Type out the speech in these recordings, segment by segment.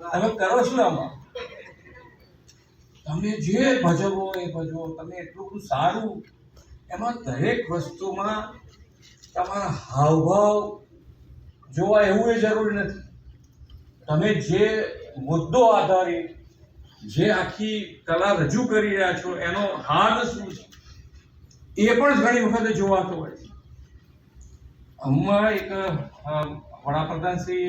તમે કરો શું આમાં? તમે જે ભજવો એ ભજવો, તમે એટલું બધું સારું, એમાં દરેક વસ્તુમાં તમારા હાવભાવ જોવા એવું એ જરૂરી નથી. તમે જે મુદ્દો આધારિત જે આખી કલા રજૂ કરી રહ્યા છો, એનો હાર શું છે? એ પણ ઘણી વખતે જોવાતો હોય છે. હમણાં એક વડાપ્રધાન શ્રી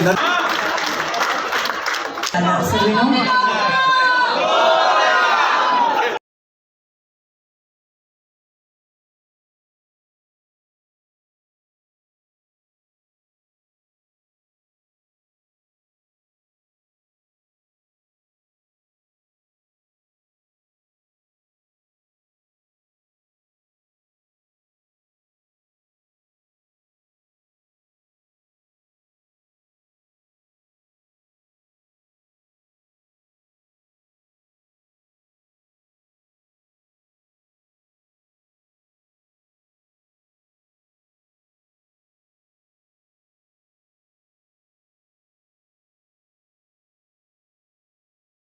અને 老师好啊